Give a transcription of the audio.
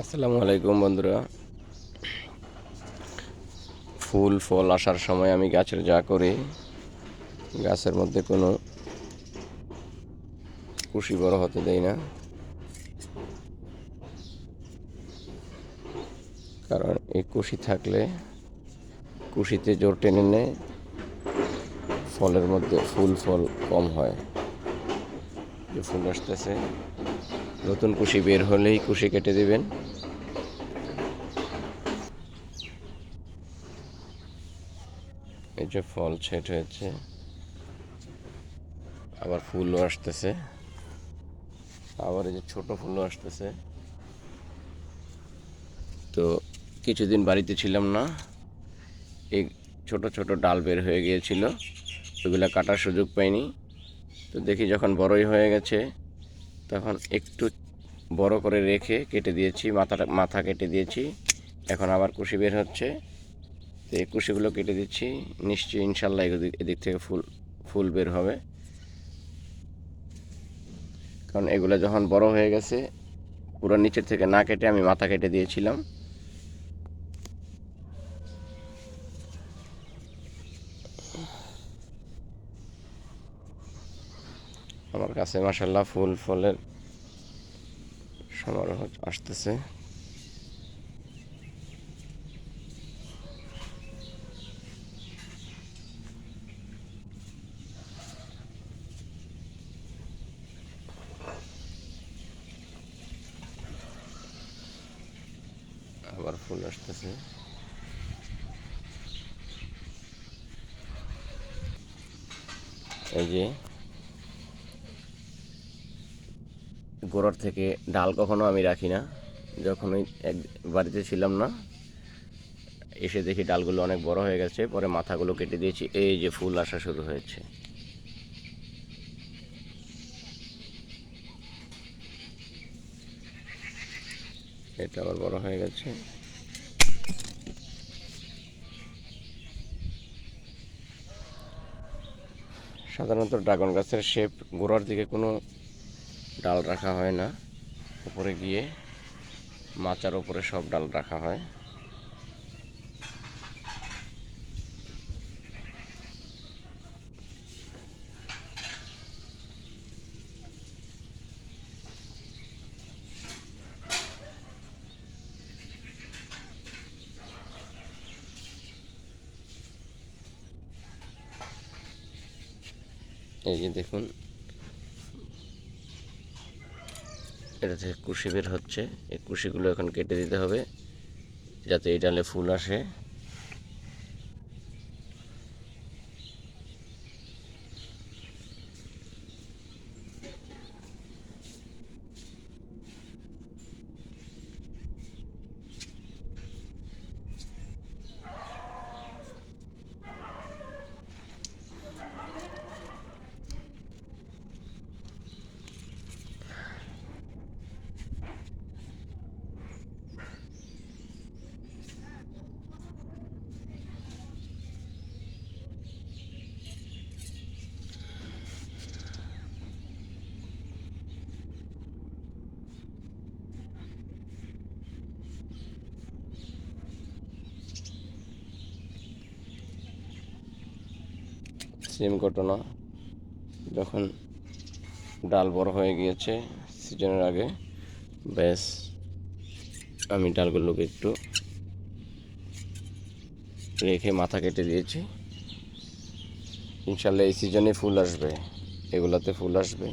আসসালামু আলাইকুম, বন্ধুরা। ফুল ফল আসার সময় আমি গাছের যা করি, গাছের মধ্যে কোনো কুশি বড় হতে দেই না। কারণ এই কুশি থাকলে কুশিতে জোর টেনে নেয়, ফলের মধ্যে ফুল ফল কম হয়। যে ফুল আসতেছে নতুন কুশি বের হলেই কুশি কেটে দেবেন। এই যে ফল ছেট হয়েছে। আবার ফুলও আসতেছে। আবার এই যে ছোট ফুলও আসতেছে। তো কিছুদিন বাড়িতে ছিলাম না। এই ছোট ছোট ডাল বের হয়ে গিয়েছিল। ওগুলো কাটার সুযোগ পাইনি। তো দেখি যখন বড়ই হয়ে গেছে তখন একটু বড় করে রেখে কেটে দিয়েছি, মাথাটা মাথা কেটে দিয়েছি। এখন আবার কুশি বের হচ্ছে। তো এই কুশিগুলো কেটে দিচ্ছি। নিশ্চয়ই ইনশাল্লাহ এদিক এদিক থেকে ফুল ফুল বের হবে। কারণ এগুলো যখন বড় হয়ে গেছে, পুরো নিচের থেকে না কেটে আমি মাথা কেটে দিয়েছিলাম। আমার কাছে মাসাল্লাহ ফুল ফলের সমারোহ আসতেছে। আবার ফুল আসতেছে। এই যে গোড়ার থেকে ডাল কখনো আমি রাখি না। যখন ওই এক বাড়িতে ছিলাম না, এসে দেখি ডালগুলো অনেক বড় হয়ে গেছে, পরে মাথাগুলো কেটে দিয়েছি, এই যে ফুল আসা শুরু হয়েছে। এটা আবার বড় হয়ে গেছে। সাধারণত ড্রাগন গাছের শেপ গোড়ার দিকে কোনো ডাল রাখা হয় না। উপরে গিয়ে মাচার উপরে সব ডাল রাখা হয়। এই যে দেখুন এটা থেকে কুশি বের হচ্ছে। এই কুশিগুলো এখন কেটে দিতে হবে, যাতে এই ডালে ফুল আসে। সেম ঘটনা যখন ডাল বড় হয়ে গিয়েছে সিজনের আগে, ব্যাস আমি ডালগুলোকে একটু রেখে মাথা কেটে দিয়েছি। ইনশাল্লাহ এই সিজনে ফুল আসবে, এগুলাতে ফুল আসবে।